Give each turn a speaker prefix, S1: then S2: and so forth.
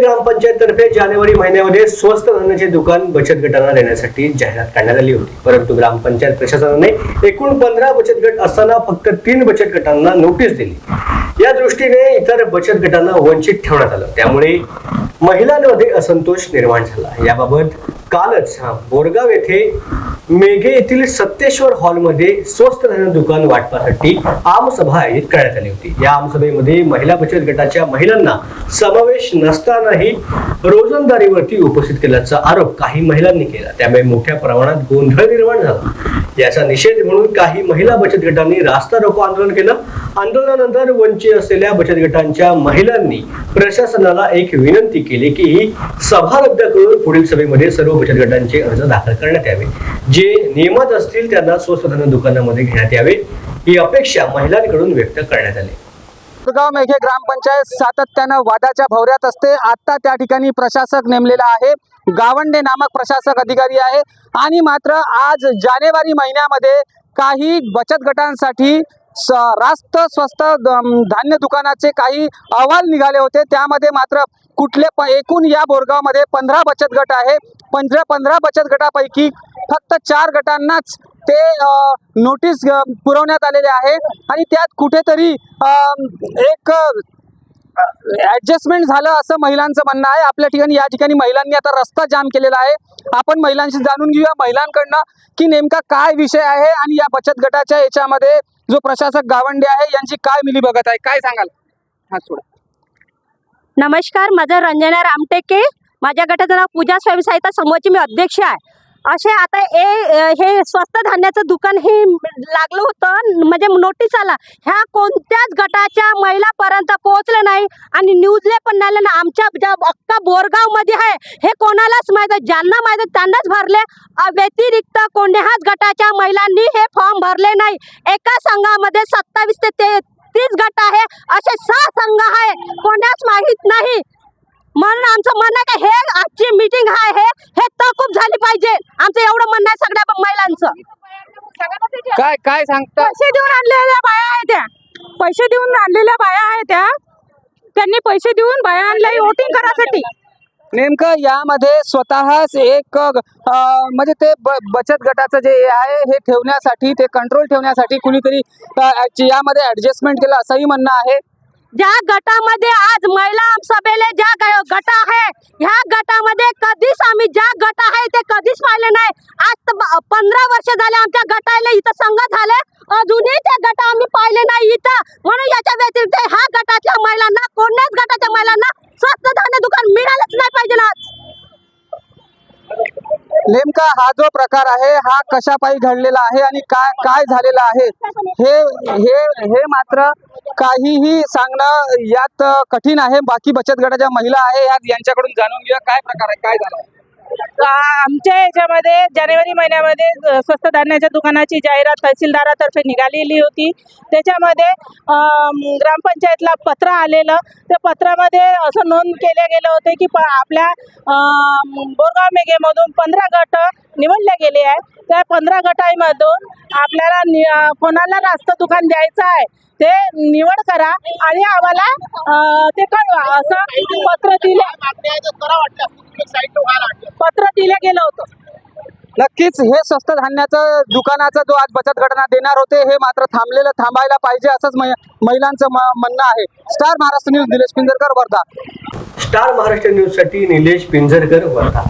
S1: ग्रामपंचायततर्फे जानेवारी महिन्यामध्ये स्वस्त धान्याचे दुकान बचत गटांना देण्यासाठी जाहिरात करण्यात आली होती. परंतु ग्रामपंचायत प्रशासनाने एकूण पंधरा बचत गट असताना फक्त तीन बचत गटांना नोटीस दिली. या दृष्टीने इतर बचत गटांना वंचित ठेवण्यात आलं. त्यामुळे महिलांमध्ये असंतोष निर्माण झाला. याबाबत कालच बोरगाव येथे मेघे येथील सत्तेश्वर हॉलमध्ये स्वस्त धान्य दुकान वाटपासाठी आमसभा आयोजित करण्यात आली होती. या आमसभेमध्ये महिला बचत गटाच्या महिलांना समावेश नसतानाही रोजंदारीवरती उपस्थित केल्याचा आरोप काही महिलांनी केला. त्यामुळे मोठ्या प्रमाणात गोंधळ निर्माण झाला. याचा निषेध म्हणून काही महिला बचत गटांनी रास्ता रोको आंदोलन केलं. आंदोलनानंतर वंचित असलेल्या बचत गटांच्या महिलांनी प्रशासनाला एक विनंती केली की ही सभा रद्द करून पुढील सभेमध्ये सर्व बचत गटांचे अर्ज दाखल करण्यात यावे. जे नियमात असतील त्यांना स्वस्त दुकानामध्ये घेण्यात यावे ही अपेक्षा महिलांकडून व्यक्त करण्यात आली.
S2: गाव मेघे ग्रामपंचायत सातत्यानं वादाच्या भवऱ्यात असते. आता त्या ठिकाणी प्रशासक नेमलेला आहे. गावंडे नामक प्रशासक अधिकारी आहे. आणि मात्र आज जानेवारी महिन्यामध्ये काही बचत गटांसाठी स रास्त स्वस्त धान्य दुकानाचे काही अहवाल निघाले होते. त्यामध्ये मात्र कुठले प एकूण या बोरगावमध्ये पंधरा बचत गट आहे. पंधरा पंधरा बचत गटापैकी फक्त चार गटांनाच ते नोटीस पुरवण्यात आलेले आहे. आणि त्यात कुठेतरी एक ऍडजस्टमेंट झालं असं महिलांचं म्हणणं आहे. आपल्या ठिकाणी या ठिकाणी महिलांनी आता रस्ता जाम केलेला आहे. आपण महिलांशी जाणून घेऊया महिलांकडनं की नेमका काय विषय आहे आणि या बचत गटाच्या याच्यामध्ये जो प्रशासक गावंडे आहे यांची काय मिली बघत आहे? काय सांगाल? हा सोडा.
S3: नमस्कार माझं रंजना रामटेके. माझ्या गटाचं नाव पूजा स्वयंसहायता समूहाची मी अध्यक्ष आहे. असे आता ए हे स्वस्त धान्याचं दुकान हे लागलं होतं. म्हणजे नोटीस आला ह्या कोणत्याच गटाच्या महिलापर्यंत पोहोचलं नाही आणि न्यूजले पण नाही आलं ना आमच्या ज्या अख्खा बोरगावमध्ये आहे हे कोणालाच माहीत ज्यांना माहीत त्यांनाच भरले. व्यतिरिक्त कोण्याच गटाच्या महिलांनी हे फॉर्म भरले नाही. एका संघामध्ये सत्तावीस ते ते तीस गट आहे असे सहा संघ आहे. कोणाच माहीत नाही. म्हणून आमचं म्हणणं का हे आजची मीटिंग आहे हे हे तहकूब झाली पाहिजे आमचं एवढं म्हणणं आहे सगळ्या महिलांचं
S2: काय काय सांगता?
S3: पैसे देऊन आणलेल्या बाया आहेत त्या. पैसे देऊन आणलेल्या बाया आहेत त्या. त्यांनी पैसे देऊन बाया आणल्या वोटिंग करायसाठी.
S2: नेमकं यामध्ये स्वतःच एक म्हणजे ते बचत गटाचं जे आहे हे ठेवण्यासाठी ते कंट्रोल ठेवण्यासाठी कुणीतरी यामध्ये ऍडजस्टमेंट केलं असंही म्हणणं आहे.
S3: ज्या गटामध्ये आज महिला सभेले ज्या ग- गट आहे ह्या गटामध्ये कधीच आम्ही ज्या गट आहे ते कधीच पाहिले नाही. आज पंधरा वर्ष झाले आमच्या गटाला इथं संघ झाले अजूनही ते गट आम्ही पाहिले नाही इथं. म्हणून याच्या व्यतिरिक्त ह्या गटातल्या महिलांना कोणत्याच गटाच्या महिलांना स्वस्त धान्य दुकान मिळालंच नाही पाहिजे आज.
S2: नेमका हा जो प्रकार आहे हा कशापायी घडलेला आहे आणि काय काय झालेलं आहे? हे हे हे मात्र काहीही सांगणं यात कठीण आहे. बाकी बचत गटाच्या महिला आहे यात यांच्याकडून जाणून घेऊया. काय प्रकार आहे? काय झालं?
S4: आमच्या याच्यामध्ये जानेवारी महिन्यामध्ये स्वस्त धान्याच्या दुकानाची जाहिरात तहसीलदारातर्फे निघालेली होती. त्याच्यामध्ये ग्रामपंचायतला पत्र आलेलं. त्या पत्रामध्ये असं नोंद केले गेलं होते की प आपल्या बोरगाव मेघेमधून पंधरा गट निवडले गेले आहे त्या पंधरा गटांमधून आपल्याला नि कोणाला रास्त दुकान द्यायचं आहे ते निवड करा आणि आम्हाला ते कळवा. असं पत्र दिले पत्र दिलं गेलं होतं.
S2: नक्कीच हे स्वस्त धान्याचं दुकानाचा जो आज बचत गटांना देणार होते हे मात्र थांबलेलं थांबायला पाहिजे असंच महिलांचं म्हणणं आहे. Star Maharashtra news Nilesh Pinjarkar Wardha.
S1: Star Maharashtra न्यूजसाठी निलेश पिंजरकर वर्धा.